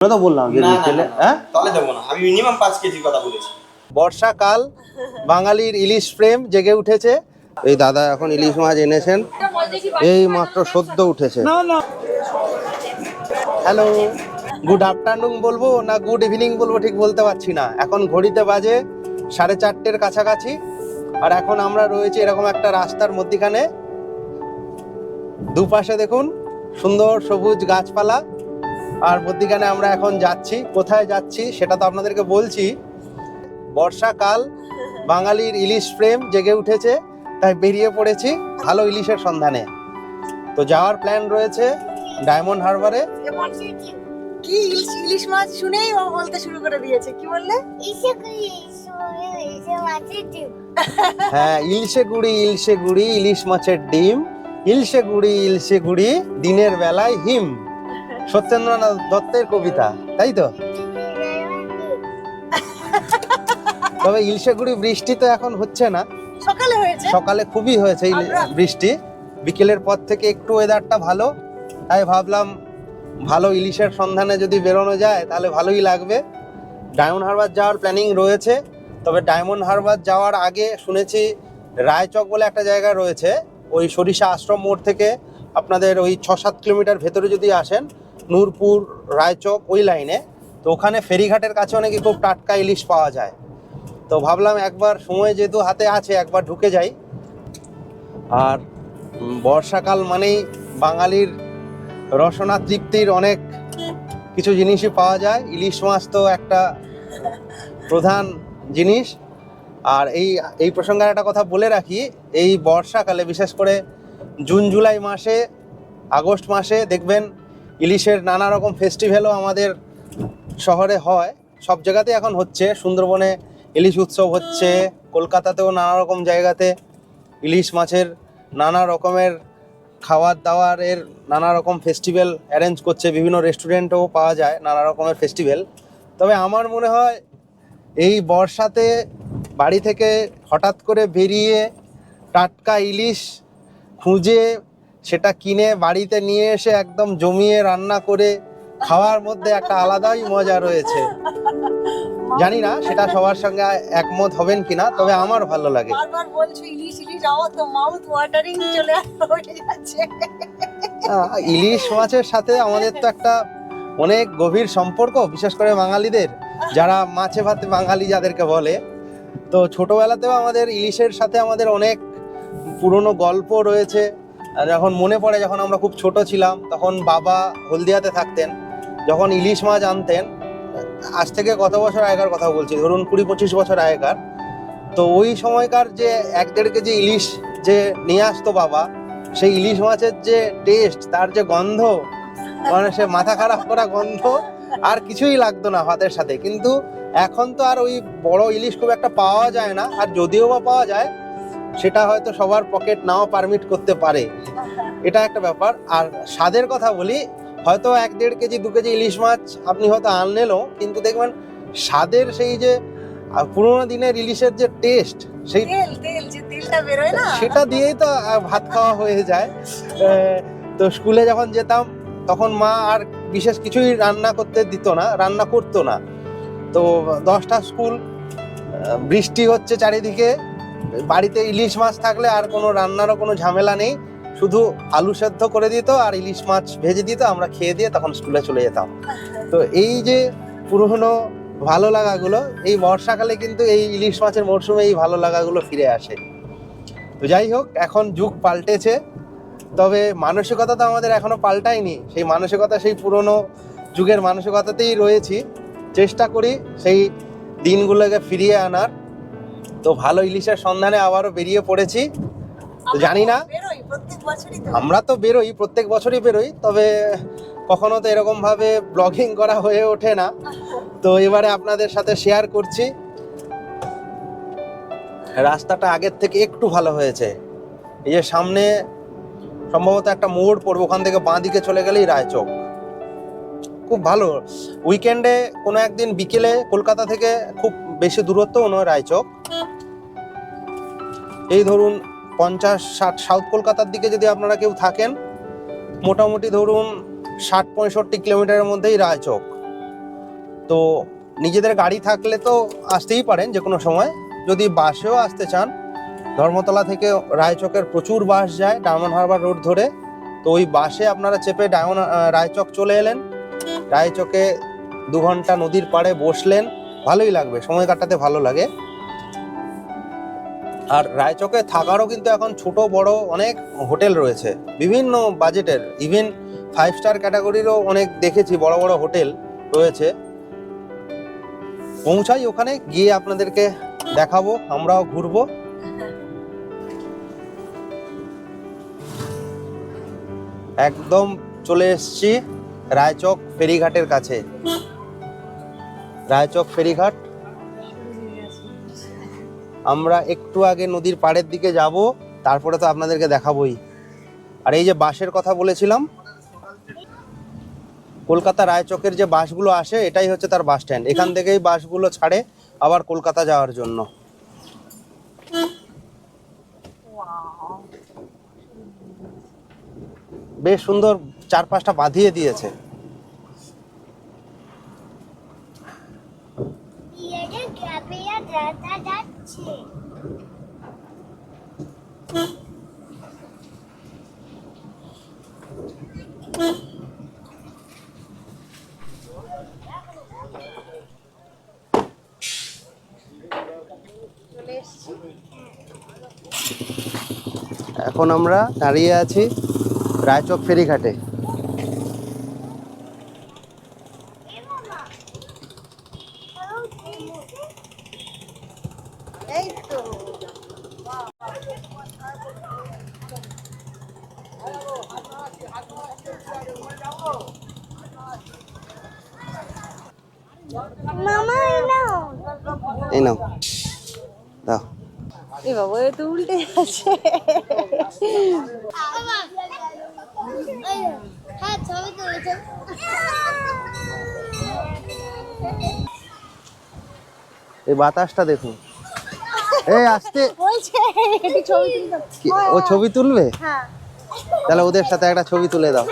তো বললাম যে হ্যাঁ? তাহলে দেবো না। আমি মিনিমাম পাঁচ কেজির কথা বলেছি। বর্ষাকাল বাঙালির ইলিশ প্রেম জেগে উঠেছে। এই দাদা এখন ইলিশ মাছ এনেছেন। এই মাত্র সদ্য উঠেছে। হ্যালো। গুড আফটারনুন বলব না গুড ইভিনিং বলব ঠিক বলতে পারছি না। এখন ঘড়িতে বাজে সাড়ে চারটের কাছাকাছি। আর এখন আমরা রয়েছি এরকম একটা রাস্তার মধ্যিখানে। দুপাশে দেখুন সুন্দর সবুজ গাছপালা। আর মধ্যিখানে আমরা এখন যাচ্ছি। কোথায় যাচ্ছি সেটা তো আপনাদেরকে বলছি। বর্ষাকাল বাঙালির ইলিশ প্রেম জেগে উঠেছে তাই বেরিয়ে পড়েছি ভালো ইলিশের সন্ধানে। তো যাওয়ার প্ল্যান রয়েছে ডায়মন্ড হারবারে। কি ইলিশ ইলিশ মাছ শুনেই ও বলতে শুরু করে দিয়েছে কি বললে? হ্যাঁ ইলশে গুড়ি ইলশে গুড়ি ইলিশ মাছের ডিম ইলশে গুড়ি ইলশে গুড়ি দিনের বেলায় হিম। সত্যেন্দ্রনাথ দত্তের কবিতা তাই তো? তবে ইলশে গুড়ি বৃষ্টি তো এখন হচ্ছে না। সকালে হয়েছে। সকালে খুবই হয়েছে বৃষ্টি। বিকেলের পর থেকে একটু ওয়েদারটা ভালো। তাই ভাবলাম ভালো ইলিশের সন্ধানে যদি বেরোনো যায় তাহলে ভালোই লাগবে। ডায়মন্ড হারবার যাওয়ার প্ল্যানিং রয়েছে। তবে ডায়মন্ড হারবার যাওয়ার আগে শুনেছি রায়চক বলে একটা জায়গা রয়েছে। ওই সরিষা আশ্রম মোড় থেকে আপনাদের ওই ছ সাত কিলোমিটার ভেতরে যদি আসেন নূরপুর, রায়চক, ওই লাইনে তো ওখানে ফেরিঘাটের কাছে অনেকে খুব টাটকা ইলিশ পাওয়া যায়। তো ভাবলাম একবার সময় যেহেতু হাতে আছে, একবার ঢুকে যাই। আর বর্ষাকাল মানেই বাঙালির রসনা তৃপ্তির অনেক কিছু জিনিসই পাওয়া যায়। ইলিশ মাছ তো একটা প্রধান জিনিস। আর এই এই প্রসঙ্গে একটা কথা বলে রাখি, এই বর্ষাকালে বিশেষ করে জুন, জুলাই মাসে, আগস্ট মাসে দেখবেন ইলিশের নানা রকম ফেস্টিভ্যালও আমাদের শহরে হয়। সব জায়গাতে এখন হচ্ছে। সুন্দরবনে ইলিশ উৎসব হচ্ছে। কলকাতাতেও নানা রকম জায়গাতে ইলিশ মাছের নানা রকমের খাবার দাওয়ারের নানা রকম ফেস্টিভ্যাল অ্যারেঞ্জ করছে। বিভিন্ন রেস্টুরেন্টও পাওয়া যায় নানা রকমের ফেস্টিভ্যাল তবে আমার মনে হয় এই বর্ষাতে বাড়ি থেকে হঠাৎ করে বেরিয়ে টাটকা ইলিশ খুঁজে সেটা কিনে বাড়িতে নিয়ে এসে একদম জমিয়ে রান্না করে খাওয়ার মধ্যে একটা আলাদাই মজা রয়েছে। জানি না সেটা সবার সঙ্গে একমত হবেন কিনা তবে আমার ভালো লাগে। বারবার বলছো ইলিশ ইলিশ আমার তো মাউথ ওয়াটারিং চলে যাচ্ছে। ইলিশ মাছের সাথে আমাদের তো একটা অনেক গভীর সম্পর্ক বিশেষ করে বাঙালিদের। যারা মাছে ভাতে বাঙালি যাদেরকে বলে। তো ছোটবেলাতেও আমাদের ইলিশের সাথে আমাদের অনেক পুরনো গল্প রয়েছে। যখন মনে পড়ে যখন আমরা খুব ছোট ছিলাম, তখন বাবা হলদিয়াতে থাকতেন, যখন ইলিশ মাছ আনতেন, আজ থেকে কত বছর আগেকার কথা বলছি, ধরুন কুড়ি পঁচিশ বছর আগেকার। তো ওই সময়কার যে এক দেড় কেজি ইলিশ যে নিয়ে আসতো বাবা, সেই ইলিশ মাছের যে টেস্ট তার যে গন্ধ মানে সে মাথা খারাপ করা গন্ধ আর কিছুই লাগতো না ভাতের সাথে। কিন্তু এখন তো আর ওই বড় ইলিশ খুব একটা পাওয়া যায় না, আর যদিও বা পাওয়া যায় সেটা হয়তো সবার পকেট নাও পারমিট করতে পারে। এটা একটা ব্যাপার। আর স্বাদের কথা বলি হয়তো এক দেড় কেজি দু কেজি ইলিশ মাছ আপনি হয়তো আনলেনও কিন্তু দেখবেন স্বাদের সেই যে পুরোনো দিনের ইলিশের যে টেস্ট সেই সেটা দিয়েই তো ভাত খাওয়া হয়ে যায়। তো স্কুলে যখন যেতাম তখন মা আর বিশেষ কিছুই রান্না করতে দিত না রান্না করতো না। তো দশটা স্কুল বৃষ্টি হচ্ছে চারিদিকে বাড়িতে ইলিশ মাছ থাকলে আর কোনো রান্নারও কোনো ঝামেলা নেই। শুধু আলু সেদ্ধ করে দিত আর ইলিশ মাছ ভেজে দিত, আমরা খেয়ে দিয়ে তখন স্কুলে চলে যেতাম। তো এই যে পুরনো ভালো লাগাগুলো, এই বর্ষাকালে কিন্তু এই ইলিশ মাছের মরশুমে এই ভালো লাগাগুলো ফিরে আসে। তো যাই হোক, এখন যুগ পাল্টেছে, তবে মানসিকতা তো আমাদের এখনও পাল্টায়নি। সেই মানসিকতা, সেই পুরনো যুগের মানসিকতাতেই রয়েছি। চেষ্টা করি সেই দিনগুলোকে ফিরিয়ে আনার। তো ভালো ইলিশের সন্ধানে আবারও বেরিয়ে পড়েছি। তো জানি না। আমরা তো বেরোই প্রত্যেক বছরই বেরোই তবে কখনো তো এরকম ভাবে ব্লগিং করা হয়ে ওঠে না। তো এবারে আপনাদের সাথে শেয়ার করছি। রাস্তাটা আগের থেকে একটু ভালো হয়েছে। এই যে সামনে সম্ভবত একটা মোড় পড়বে ওখান থেকে বাঁ দিকে চলে গেলেই রায়চক। খুব ভালো। উইকেন্ডে কোনো একদিন বিকেলে কলকাতা থেকে খুব বেশি দূরত্ব নয় রায়চক। এই ধরুন পঞ্চাশ, ষাট, সাউথ কলকাতার দিকে যদি আপনারা কেউ থাকেন, মোটামুটি ধরুন ষাট, পঁয়ষট্টি কিলোমিটারের মধ্যেই রায়চক। তো নিজেদের গাড়ি থাকলে তো আসতেই পারেন যে কোনো সময়। যদি বাসেও আসতে চান, ধর্মতলা থেকে রায়চকের প্রচুর বাস যায় ডায়মন্ড হারবার রোড ধরে। তো ওই বাসে আপনারা চেপে ডায়মন্ড রায়চক চলে এলেন। রায়চকে দু ঘণ্টা নদীর পাড়ে বসলেন। ভালোই লাগবে, সময় কাটাতে ভালো লাগে। আর রায়চকে থাকারও কিন্তু এখন ছোট, বড় অনেক হোটেল রয়েছে। বিভিন্ন বাজেটের ইভেন ফাইভ স্টার ক্যাটাগরিরও অনেক দেখেছি, বড় বড় হোটেল রয়েছে। পৌঁছাই ওখানে, গিয়ে আপনাদেরকে দেখাবো, আমরাও ঘুরবো। একদম চলে এসছি রায়চক ফেরিঘাটের কাছে। রায়চক ফেরিঘাট। আমরা একটু আগে নদীর পাড়ের দিকে যাব, তারপরে তো আপনাদেরকে দেখাবোই। আর এই যে বাসের কথা বলেছিলাম, কলকাতা রায়চকের যে বাসগুলো আসে, এটাই হচ্ছে তার বাস স্ট্যান্ড। এখান থেকেই বাসগুলো ছাড়ে আবার কলকাতা যাওয়ার জন্য। বেশ সুন্দর চার পাঁচটা বাঁধিয়ে দিয়েছে বিয়েটা গ্রামে আর রাতা যাচ্ছে এখন আমরা দাঁড়িয়ে আছি রায়চক ফেরিঘাটে। মামা এই নাও। দাও। এ বাবা এ তো উল্টে যাচ্ছে। হ্যাঁ ছবি তুলেছে এই বাতাসটা দেখুন। এই আসতে। বলছে ছবি তুলতে। ও ছবি তুলবে? হ্যাঁ। তাহলে ওদের সাথে একটা ছবি তুলে দাও।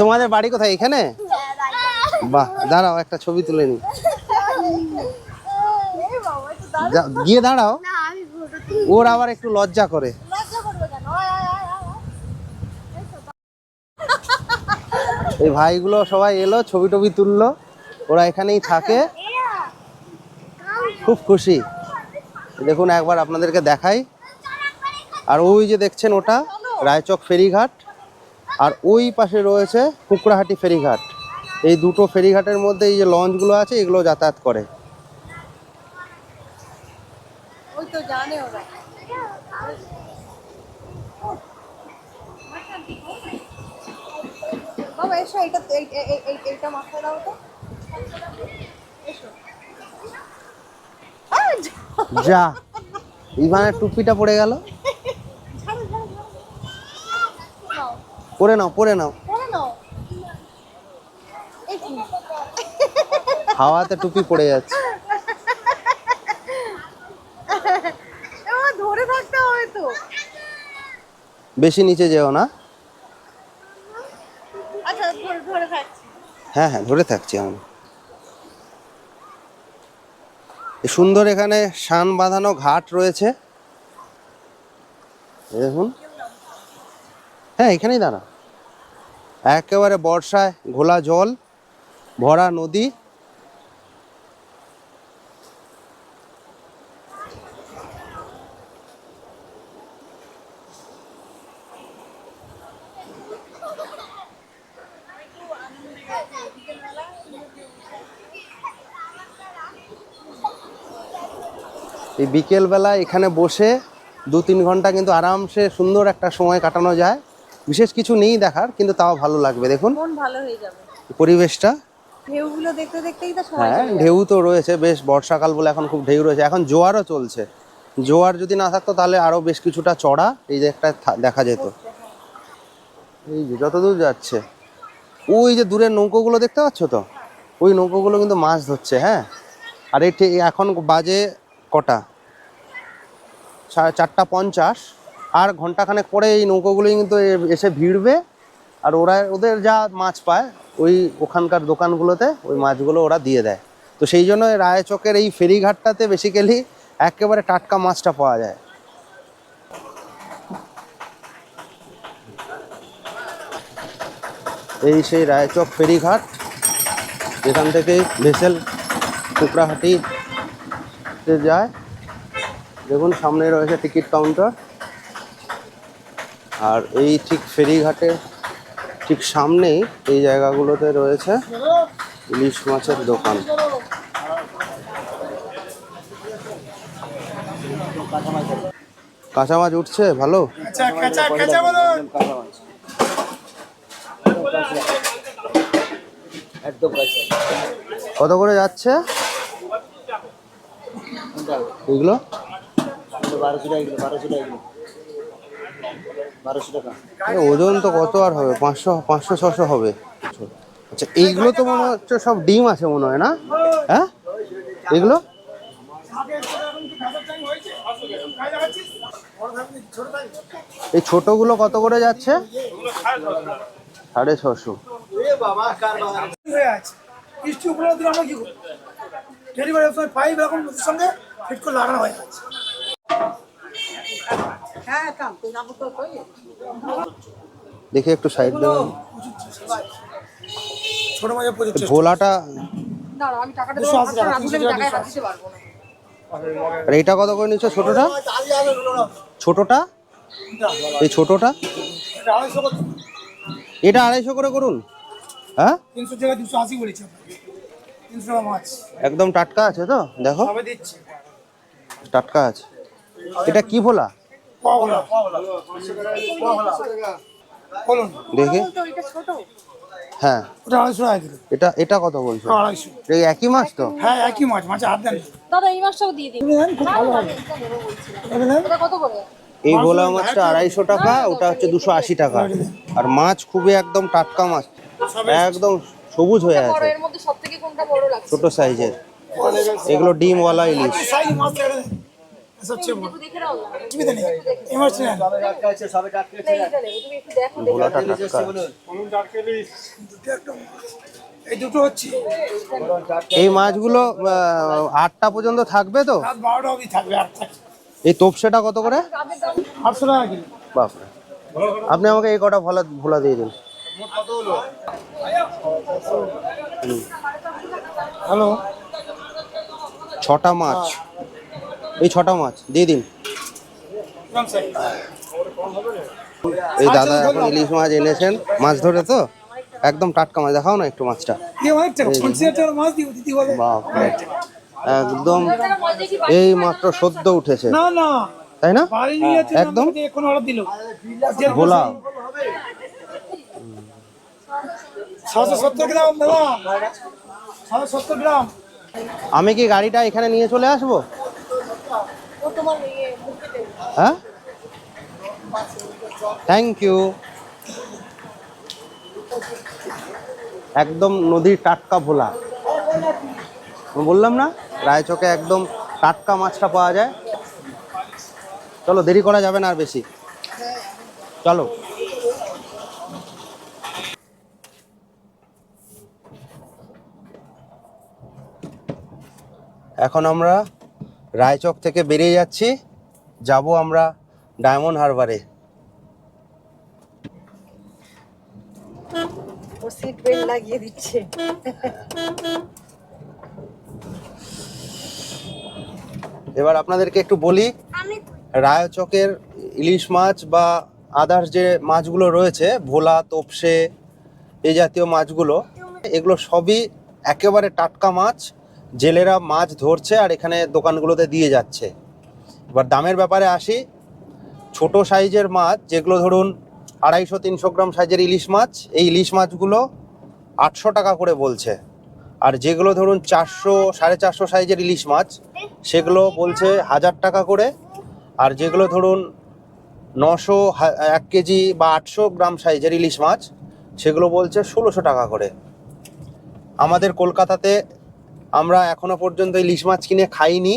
তোমাদের বাড়ি কোথায় এখানে? বাহ দাঁড়াও একটা ছবি তুলে নি। গিয়ে দাঁড়াও। ওর আবার একটু লজ্জা করে। এই ভাইগুলো সবাই এলো ছবি টবি তুললো। ওরা এখানেই থাকে। খুব খুশি। দেখুন, একবার আপনাদেরকে দেখাই। আর ওই যে দেখছেন ওটা, রায়চক ফেরিঘাট। আর ওই পাশে রয়েছে কুকড়াহাটি ফেরিঘাট। এই দুটো ফেরিঘাটের মধ্যে এই যে লঞ্চগুলো আছে, এগুলো যাতায়াত করে। মাথায় দাও তো। যা- ইভানের টুপিটা পড়ে গেল। পরে নাও পরে নাও। নাও। হাওয়াতে টুপি পড়ে যাচ্ছে। ধরে থাকতে হবে তো বেশি নিচে যেও না। আচ্ছা ধরে ধরে থাকছি। হ্যাঁ হ্যাঁ ধরে থাকছি আমি এ সুন্দর এখানে শান বাঁধানো ঘাট রয়েছে। দেখুন। হ্যাঁ এখানেই দাঁড়া একেবারে বর্ষায় ঘোলা জল, ভরা নদী। বিকেলবেলা এখানে বসে দু তিন ঘণ্টা কিন্তু আরামসে সুন্দর একটা সময় কাটানো যায়। বিশেষ কিছু নেই দেখার কিন্তু তাও ভালো লাগবে দেখুন। মন ভালো হয়ে যাবে। পরিবেশটা। ঢেউগুলো দেখতে দেখতেই তো সময় হ্যাঁ ঢেউ তো রয়েছে বেশ বর্ষাকাল বলে এখন খুব ঢেউ রয়েছে। এখন জোয়ারও চলছে। জোয়ার যদি না থাকতো তাহলে আরও বেশ কিছুটা চড়া এই যে একটা দেখা যেত। এই যে যতদূর যাচ্ছে। ওই যে দূরের নৌকোগুলো দেখতে পাচ্ছ তো? ওই নৌকোগুলো কিন্তু মাছ ধরছে হ্যাঁ। আর এটি এখন বাজে কটা? চারটা পঞ্চাশ, আর ঘন্টাখানেক পরে এই নৌকোগুলো কিন্তু এসে ভিড়বে। আর ওরা, ওদের যা মাছ পায়, ওই ওখানকার দোকানগুলোতে ওই মাছগুলো ওরা দিয়ে দেয়। তো সেই জন্য রায়চকের এই ফেরিঘাটটাতে বেসিক্যালি একেবারে টাটকা মাছটা পাওয়া যায়। এই সেই রায়চক ফেরিঘাট, যেখান থেকে ভেসেল কুকড়াহাটিতে যায়। দেখুন সামনে রয়েছে টিকিট কাউন্টার। আর এই ঠিক ফেরিঘাটের ঠিক সামনেই এই জায়গাগুলোতে রয়েছে ইলিশ মাছের দোকান। কাঁচা মাছ উঠছে? ভালো? কত করে যাচ্ছে? এগুলো? এ, ওজন তো কত আর হবে? পাঁচশো পাঁচশো ছশো হবে। আচ্ছা এইগুলো তো মনে হচ্ছে সব ডিম আছে মনে হয় না? হ্যাঁ? এগুলো? এই ছোটগুলো কত করে যাচ্ছে? সাড়ে ছশো। ডেলিভারি পাইপ এখন সঙ্গে ফিট করে লাগানো হয়ে আছে দেখি একটু সাইড দেবেন ছোট মাঝে প্রচুর ভোলাটা। আর এইটা কত করে নিচ্ছ ছোটটা? ছোটটা? এই ছোটটা? এটা আড়াইশো করে। এটা করুন। হ্যাঁ? তিনশো দুশো আশি বলেছি একদম টাটকা আছে তো? দেখো। টাটকা আছে। এটা কি ভোলা? দেখি। হ্যাঁ। ওটা আড়াইশো টাকা কিলো। এটা এটা কত বলছো? আড়াইশো। এই একই মাছ তো? হ্যাঁ একই মাছ মাছে হাত দেন। দাদা এই মাছটাও দিয়ে দিন। খুব ভালো হবে। এটা কত করে? এই ভোলা মাছটা আড়াইশো টাকা ওটা হচ্ছে দুশো আশি টাকা। আর মাছ খুবই একদম টাটকা মাছ। একদম সবুজ হয়ে আছে। এর মধ্যে সব থেকে কোনটা বড় লাগছে? ছোট সাইজের এগুলো ডিমওয়ালা ইলিশ। বড় নেই এই ভোলাটা টাটকা দুটো হচ্ছে। মাছগুলো আটটা পর্যন্ত থাকবে তো? বারোটা অবধি থাকবে আর এই তোপসেটা কত করে? আটশো টাকা কিলো বাপরে। আপনি আমাকে এই কটা ভোলা ভোলা দিয়ে দিন। হ্যালো। ছটা মাছ। এই ছটা মাছ দিয়ে দিন। এই দাদা এখন ইলিশ মাছ এনেছেন মাছ ধরে তো? একদম টাটকা মাছ দেখাও না একটু মাছটা। একদম এই মাত্র সদ্য উঠেছে। তাই না? একদম। ভোলা আমি কি গাড়িটা এখানে নিয়ে চলে আসব? হ্যাঁ? থ্যাংক ইউ একদম নদীর টাটকা ভোলা। বললাম না রায়চকে একদম টাটকা মাছটা পাওয়া যায়। চলো, দেরি করা যাবে না আর বেশি। চলো। এখন আমরা রায়চক থেকে বেরিয়ে যাচ্ছি। যাব আমরা ডায়মন্ড হারবারে। ও সিট বেল্ট লাগিয়ে দিচ্ছে। এবার আপনাদেরকে একটু বলি রায়চকের ইলিশ মাছ বা আদার্স যে মাছগুলো রয়েছে ভোলা তোপসে এই জাতীয় মাছগুলো এগুলো সবই একেবারে টাটকা মাছ। জেলেরা মাছ ধরছে আর এখানে দোকানগুলোতে দিয়ে যাচ্ছে। এবার দামের ব্যাপারে আসি। ছোট সাইজের মাছ, যেগুলো ধরুন আড়াইশো, তিনশো গ্রাম সাইজের ইলিশ মাছ, এই ইলিশ মাছগুলো আটশো টাকা করে বলছে। আর যেগুলো ধরুন চারশো, সাড়ে চারশো সাইজের ইলিশ মাছ, সেগুলো বলছে হাজার টাকা করে। আর যেগুলো ধরুন নশো এক কেজি বা আটশো গ্রাম সাইজের ইলিশ মাছ, সেগুলো বলছে ষোলোশো টাকা করে। আমাদের কলকাতাতে আমরা এখনও পর্যন্ত ইলিশ মাছ কিনে খাইনি।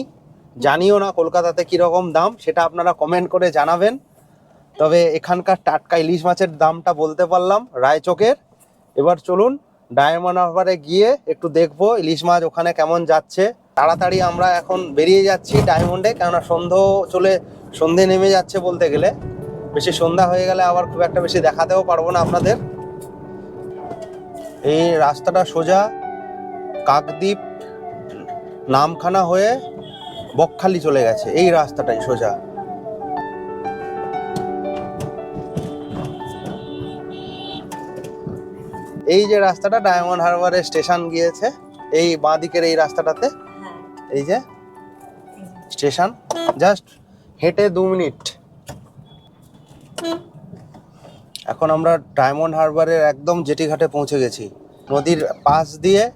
জানিও না কলকাতাতে কীরকম দাম, সেটা আপনারা কমেন্ট করে জানাবেন। তবে এখানকার টাটকা ইলিশ মাছের দামটা বলতে পারলাম রায়চকের। এবার চলুন ডায়মন্ড হারবারে গিয়ে একটু দেখব ইলিশ মাছ ওখানে কেমন যাচ্ছে। তাড়াতাড়ি আমরা এখন বেরিয়ে যাচ্ছি ডায়মন্ডে, কেননা সন্ধ্যে চলে, সন্ধে নেমে যাচ্ছে বলতে গেলে। বেশি সন্ধ্যা হয়ে গেলে আবার খুব একটা বেশি দেখাতেও পারব না আপনাদের। এই রাস্তাটা সোজা, কাকদ্বীপ নামখানা হয়ে বকখালি চলে গেছে। এই রাস্তাটাই সোজা। এই যে রাস্তাটা, ডায়মন্ড হারবারের স্টেশন গিয়েছে। এই বাঁ দিকের এই রাস্তাটাতে। এই যে স্টেশন। জাস্ট হেঁটে দু মিনিট। এখন আমরা ডায়মন্ড হারবারের একদম জেটি ঘাটে পৌঁছে গেছি। নদীর পাশ দিয়ে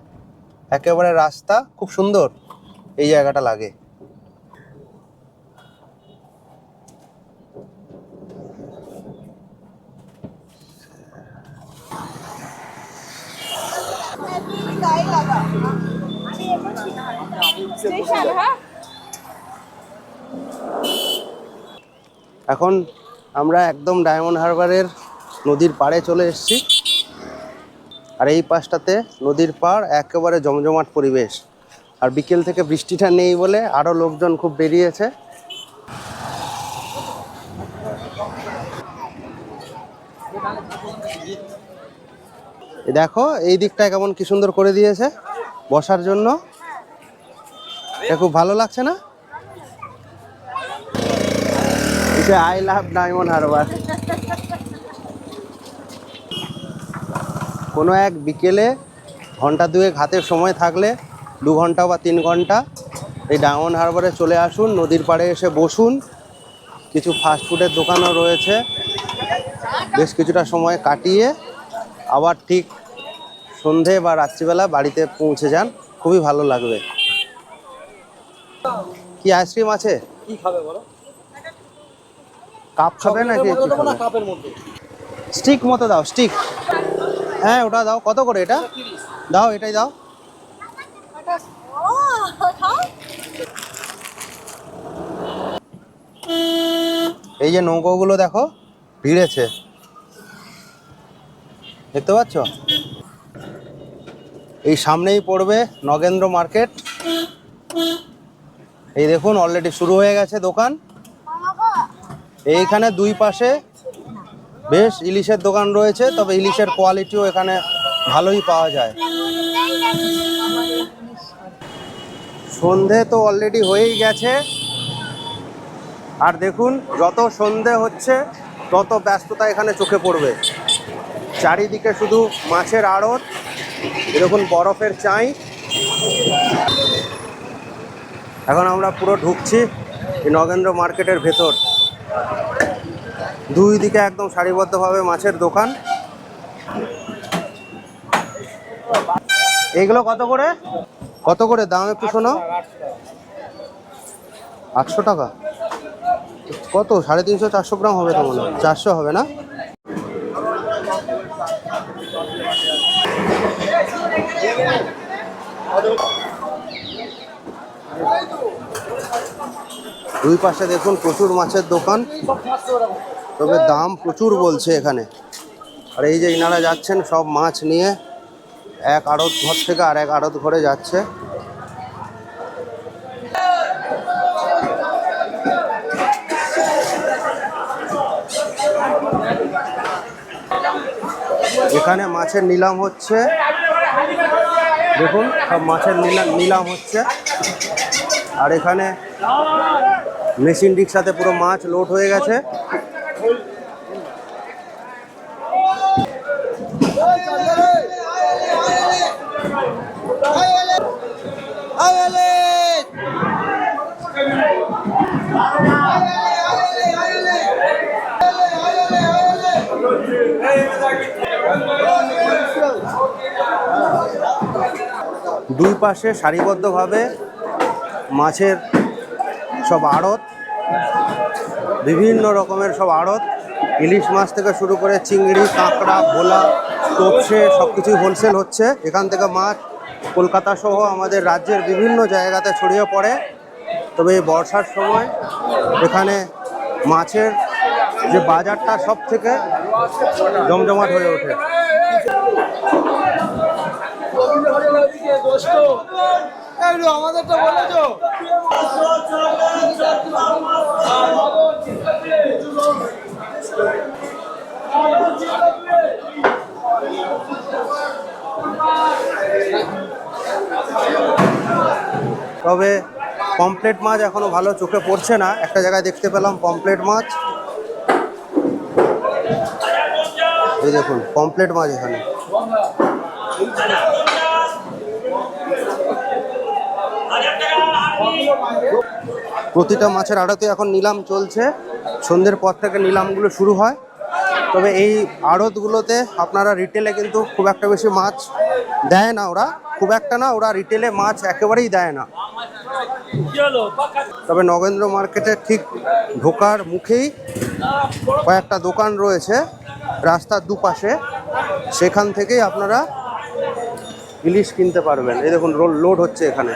একেবারে রাস্তা, খুব সুন্দর এই জায়গাটা লাগে। এখন আমরা একদম ডায়মন্ড হারবারের নদীর পাড়ে চলে এসেছি। আর এই পাশটাতে নদীর পাড়, একেবারে জমজমাট পরিবেশ। আর বিকেল থেকে বৃষ্টিটা নেই বলে আরও লোকজন খুব বেরিয়েছে। দেখো, এই দিকটা কেমন কি সুন্দর করে দিয়েছে বসার জন্য। এটা খুব ভালো লাগছে না? I love Diamond Harbour. কোনো এক বিকেলে ঘণ্টা দুয়েক হাতের সময় থাকলে দু ঘণ্টা বা তিন ঘণ্টা এই ডায়মন্ড হারবারে চলে আসুন নদীর পাড়ে এসে বসুন। কিছু ফাস্টফুডের দোকানও রয়েছে। বেশ কিছুটা সময় কাটিয়ে আবার ঠিক সন্ধে বা রাত্রিবেলা বাড়িতে পৌঁছে যান। খুবই ভালো লাগবে। কি আইসক্রিম আছে? কি খাবে বলো? কাপ খাবে নাকি কাপের মধ্যে। স্টিক মতো দাও স্টিক হ্যাঁ ওটা দাও। কত করে এটা? দাও, এটাই দাও। এই যে নৌকোগুলো দেখো, ভিড়েছে। দেখতে পাচ্ছ? এই সামনেই পড়বে নগেন্দ্র মার্কেট। এই দেখুন অলরেডি শুরু হয়ে গেছে দোকান। এইখানে দুই পাশে বেশ ইলিশের দোকান রয়েছে, তবে ইলিশের কোয়ালিটিও এখানে ভালোই পাওয়া যায়। সন্ধে তো অলরেডি হয়েই গেছে। আর দেখুন, যত সন্ধে হচ্ছে, তত ব্যস্ততা এখানে চোখে পড়বে। চারিদিকে শুধু মাছের আড়ত এরকম বরফের চাই। এখন আমরা পুরো ঢুকছি নগেন্দ্র মার্কেটের ভেতর। দুই দিকে একদম সারিবদ্ধভাবে মাছের দোকান। এগুলো কত করে? কত করে? দাম একটু শোনো। আটশো টাকা। কত? সাড়ে তিনশো, চারশো গ্রাম হবে তো মনে হয়। চারশো হবে না? দুই পাশে দেখুন প্রচুর মাছের দোকান। তবে দাম প্রচুর বলছে এখানে। আর এই যে ইনারা যাচ্ছেন, সব মাছ নিয়ে এক আড়ত ঘর থেকে আর এক আড়ত ঘরে যাচ্ছে। এখানে মাছের নিলাম হচ্ছে, দেখুন, সব মাছের নিলাম নিলাম হচ্ছে। আর এখানে মেশিন রিক্সাতে পুরো মাছ লোড হয়ে গেছে। দুই পাশে সারিবদ্ধভাবে মাছের সব আড়ত, বিভিন্ন রকমের সব আড়ত, ইলিশ মাছ থেকে শুরু করে চিংড়ি, কাঁকড়া, ভোলা তোপসে সব কিছুই হোলসেল হচ্ছে। এখান থেকে মাছ কলকাতা সহ আমাদের রাজ্যের বিভিন্ন জায়গাতে ছড়িয়ে পড়ে। তবে এই বর্ষার সময় এখানে মাছের যে বাজারটা সব থেকে জমজমাট হয়ে ওঠে। আমাদেরটা তবে পমপ্লেট মাছ এখনও ভালো চোখে পড়ছে না। একটা জায়গায় দেখতে পেলাম পমপ্লেট মাছ। এই দেখুন পমপ্লেট মাছ এখানে। প্রতিটা মাছের আড়তে এখন নিলাম চলছে। সন্ধ্যের পর থেকে নিলামগুলো শুরু হয়। তবে এই আড়তগুলোতে আপনারা রিটেলে কিন্তু খুব একটা বেশি মাছ দেয় না ওরা। খুব একটা না, ওরা রিটেলে মাছ একেবারেই দেয় না। তবে নগেন্দ্র মার্কেটে ঠিক ঢোকার মুখেই কয়েকটা দোকান রয়েছে রাস্তার দুপাশে। সেখান থেকেই আপনারা ইলিশ কিনতে পারবেন। এই দেখুন লোড হচ্ছে এখানে।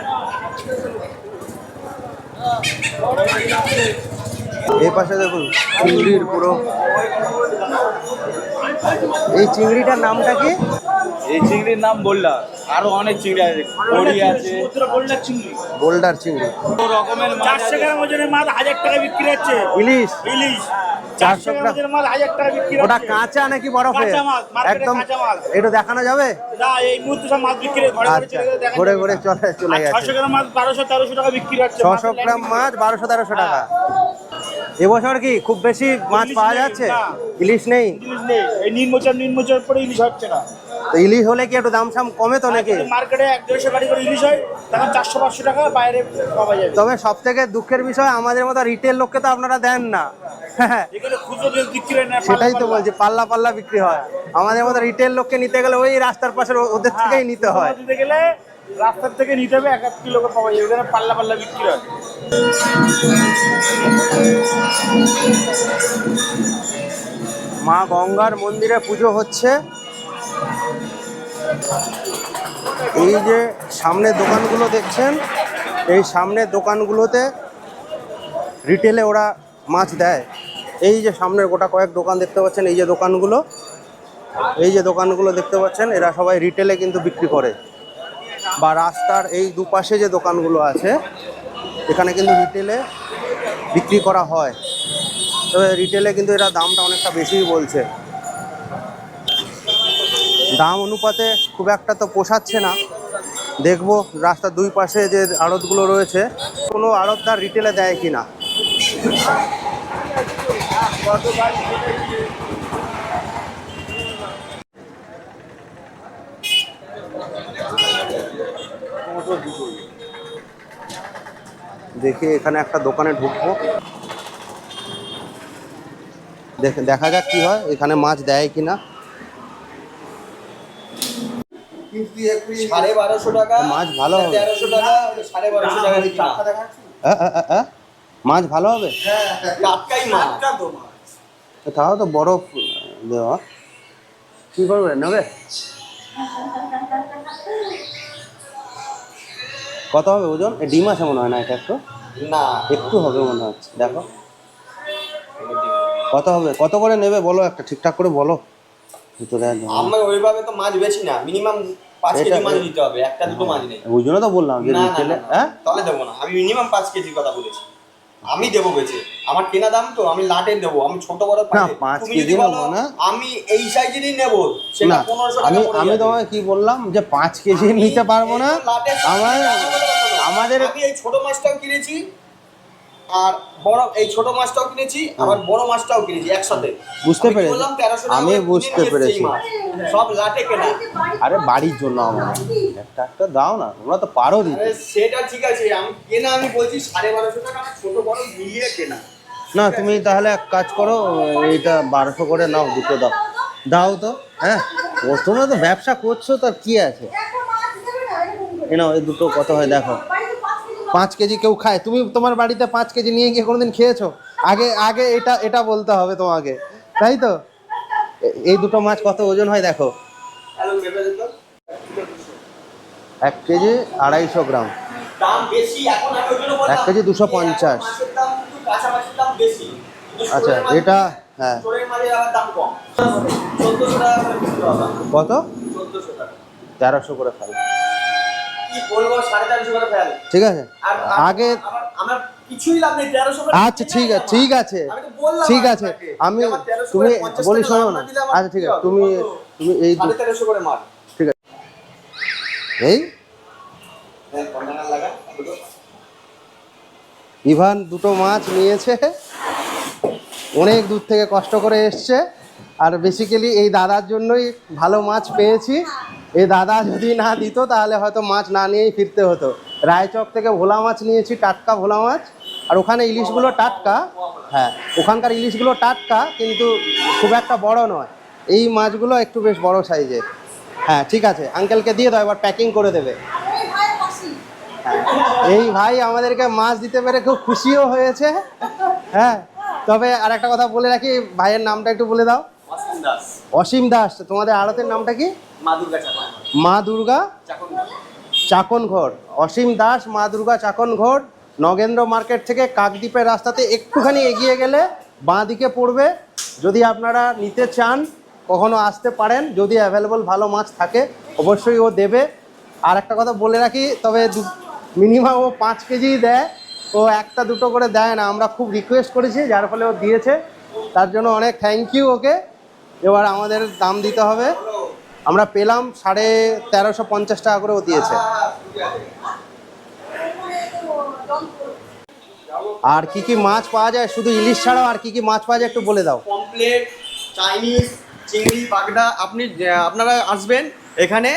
এই পাশে দেখুন চিংড়ির পুরো। এই চিংড়িটার নামটা কি? এই চিংড়ির নাম বললাম আরও অনেক চিংড়ি আছে। বড়ি আছে। বোল্ডার চিংড়ি। রকমের চারশো গ্রাম ওজনের মাছ হাজার টাকা বিক্রি হচ্ছে। ইলিশ? ইলিশ। চারশো চারশো গ্রাম গ্রাম। ওজনের মাছ হাজার টাকা বিক্রি ওটা কাঁচা নাকি বরফে মাছ, একদম কাঁচা মাছ। একটু দেখানো যাবে? না এই মুহূর্তে সব মাছ বিক্রি ঘরে ঘরে আচ্ছা চলে দেখা ঘুরে চলে চলে আর গেছে ছশো গ্রাম মাছ বারোশো তেরোশো টাকা বিক্রি হচ্ছে। ছশো গ্রাম মাছ বারোশো তেরোশো টাকা। এবছর কি খুব বেশি মাছ পাওয়া যাচ্ছে? ইলিশ নেই? ইলিশ নেই। এই নির্মচার নির্মচার পরে ইলিশ হচ্ছে না। তো ইলিশ হলে কি একটু দাম সাম কমে তো নাকি? মার্কেটে এক দেড়শো গাড়ি করে ইলিশ হয় তখন চারশো পাঁচশো টাকা বাইরে পাওয়া যাবে। তবে সব থেকে দুঃখের বিষয় আমাদের মতো রিটেল লোককে তো আপনারা দেন না। হয় সেটাই তো বলছি পাল্লা পাল্লা বিক্রি হয়। আমাদের মতো রিটেল লোককে নিতে গেলে ওই রাস্তার পাশের ও- ওদের থেকেই নিতে হয়। গেলে রাস্তার থেকে নিতে হবে, এক এক কিলো করে পাওয়া যাবে ওখানে পাল্লা পাল্লা বিক্রি হয়। মা গঙ্গার মন্দিরে পুজো হচ্ছে। এই যে সামনে দোকানগুলো দেখছেন, এই সামনের দোকানগুলোতে রিটেলে ওরা মাছ দেয়। এই যে সামনের গোটা কয়েক দোকান দেখতে পাচ্ছেন, এই যে দোকানগুলো, এই যে দোকানগুলো দেখতে পাচ্ছেন, এরা সবাই রিটেলে কিন্তু বিক্রি করে। বা রাস্তার এই দুপাশে যে দোকানগুলো আছে, এখানে কিন্তু রিটেলে বিক্রি করা হয়। তবে রিটেলে কিন্তু এরা দামটা অনেকটা বেশিই বলছে। দাম অনুপাতে খুব একটা তো পোষাচ্ছে না। দেখব রাস্তার দুই পাশে যে আড়তগুলো রয়েছে, কোনো আড়তদার রিটেলে দেয় কি না দেখি এখানে একটা দোকানে ঢুকবো। দেখে দেখা যাক কি হয় এখানে মাছ দেয় কিনা মাছ ভালো হবে। আ? মাছ ভালো হবে? তাও তো বরফ দেওয়া। কি করবে নেবে? কত হবে ওজন? ডিম আছে মনে হয় না এটা একটু। না। একটু হবে মনে হচ্ছে। দেখো। কত হবে? কত করে নেবে বলো একটা? ঠিকঠাক করে বলো। ভিতরে আমরা ওইভাবে তো মাছ বেশি না। মিনিমাম পাঁচ কেজি মাছ দিতে হবে। একটা দুটো মাছ নেই। ওই জন্য তো বললাম যে হ্যাঁ? তাহলে দেবো না। আমি মিনিমাম পাঁচ কেজির কথা বলেছি। আমি দেবো বেচে আমার কেনা দাম তো আমি লাটে দেবো আমি ছোট বড় না। পাঁচ কেজি নেব না। আমি এই সাইজেরই নেব সেটা পনেরোশো আমি আমি তোমায় তোমাকে কি বললাম যে পাঁচ কেজি নিতে পারব না আমার আমাদের আমি এই ছোট মাছটাও কিনেছি আর বড় এই ছোট মাছটাও কিনেছি আবার বড় মাছটাও কিনেছি একসাথে। বুঝতে পেরেছি। বললাম, 1300 টাকা আমি বুঝতে পেরেছি। সব লাটে কেনা। আরে বাড়ির জন্য আমার। একটা একটা দাও না তোমরা তো পারো দিতে। সেটা ঠিক আছে আমি কেনা আমি বলছি সাড়ে বারোশো টাকা ছোট বড় মিলিয়ে কেনা। না তুমি তাহলে এক কাজ করো এইটা বারোশো করে নাও দুটো দাও। দাও তো হ্যাঁ? ও তোমরা তো ব্যবসা করছ তার কি আছে? এ নাও এই দুটো কত হয় দেখো। পাঁচ কেজি কেউ খায়। তুমি তোমার বাড়িতে পাঁচ কেজি নিয়ে গিয়ে কোনোদিন খেয়েছো? আগে আগে এটা এটা বলতে হবে তোমাকে। তাই তো? এই দুটো মাছ কত ওজন হয় দেখো। এক কেজি আড়াইশো গ্রাম। এক কেজি 250 যে এখন মাছের দাম কিন্তু কাঁচা মাছের দাম বেশি কিন্তু আচ্ছা এটা হ্যাঁ। কত? তেরোশো করে ফেল ঠিক আছে। আগে আচ্ছা ঠিক আছে ঠিক আছে। ঠিক আছে। আমি যে আমার 1300 তুমি বলি শোনো না। আচ্ছা ঠিক আছে। তুমি তুমি এই ঠিক আছে। এই? হ্যাঁ। ইভান দুটো মাছ নিয়েছে। অনেক দূর থেকে কষ্ট করে এসছে। আর বেসিক্যালি এই দাদার জন্যই ভালো মাছ পেয়েছি। এই দাদা যদি না দিত তাহলে হয়তো মাছ না নিয়েই ফিরতে হতো। রায়চক থেকে ভোলা মাছ নিয়েছি টাটকা ভোলা মাছ। আর ওখানে ইলিশগুলো টাটকা। হ্যাঁ ওখানকার ইলিশগুলো টাটকা কিন্তু খুব একটা বড় নয়। এই মাছগুলো একটু বেশ বড় সাইজের। হ্যাঁ ঠিক আছে আঙ্কেলকে দিয়ে দাও এবার প্যাকিং করে দেবে। এই ভাই আমাদেরকে মাছ দিতে পেরে খুব খুশিও হয়েছে। হ্যাঁ তবে আর একটা কথা বলে রাখি ভাইয়ের নামটা একটু বলে দাও। অসীম দাস। অসীম দাস তোমাদের আড়তের নামটা কি? মা দুর্গা চাপা মা দুর্গা চাকন চাকন ঘর। অসীম দাস মা দুর্গা চাকন ঘর। নগেন্দ্র মার্কেট থেকে কাকদ্বীপের রাস্তাতে একটুখানি এগিয়ে গেলে বাঁ দিকে পড়বে। যদি আপনারা নিতে চান কখনো আসতে পারেন। যদি অ্যাভেলেবল ভালো মাছ থাকে অবশ্যই ও দেবে। আর একটা কথা বলে রাখি তবে মিনিমাম ও পাঁচ কেজি দেয়। ও একটা দুটো করে দেয় না আমরা খুব রিকোয়েস্ট করেছি যার ফলে ও দিয়েছে। তার জন্য অনেক থ্যাংক ইউ ওকে। এবার আমাদের দাম দিতে হবে। আমরা পেলাম সাড়ে তেরোশো পঞ্চাশ টাকা করেও দিয়েছে। আর কি কি মাছ পাওয়া যায়? শুধু ইলিশ ছাড়াও আর কি কি মাছ পাওয়া যায় একটু বলে দাও। পমপ্লেট চাইনিজ চিংড়ি বাগদা আপনি আপনারা আসবেন এখানে।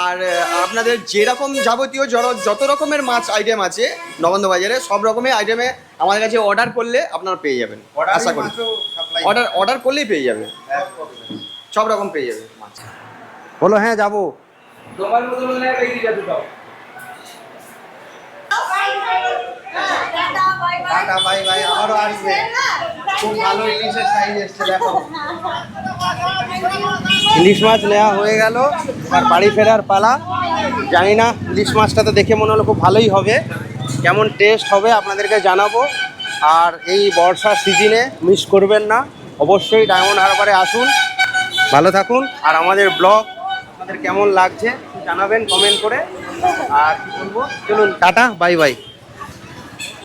আর আপনাদের যেরকম যাবতীয় জড়- যত রকমের মাছ আইটেম আছে নবন্দ বাজারে সব রকমের আইটেমে আমাদের কাছে অর্ডার করলে আপনারা পেয়ে যাবেন। আশা করি। অর্ডার অর্ডার করলেই পেয়ে যাবে সব রকম পেয়ে যাবে মাছ। বলো হ্যাঁ যাব। দোকান মতো হলে বেরিয়ে টাটা বাই বাই আবারও আসবে। খুব ভালো ইলিশের সাইজ এসছে দেখো। ইলিশ মাছ নেওয়া হয়ে গেল আর বাড়ি ফেরার পালা। জানি না ইলিশ মাছটা তো দেখে মনে হলো খুব ভালোই হবে। কেমন টেস্ট হবে আপনাদেরকে জানাব। আর এই বর্ষার সিজনে মিস করবেন না। অবশ্যই ডায়মন্ড হারবারে আসুন। ভালো থাকুন। আর আমাদের ব্লগ আপনাদের কেমন লাগছে জানাবেন কমেন্ট করে। আর কি বলব? চলুন টাটা বাই বাই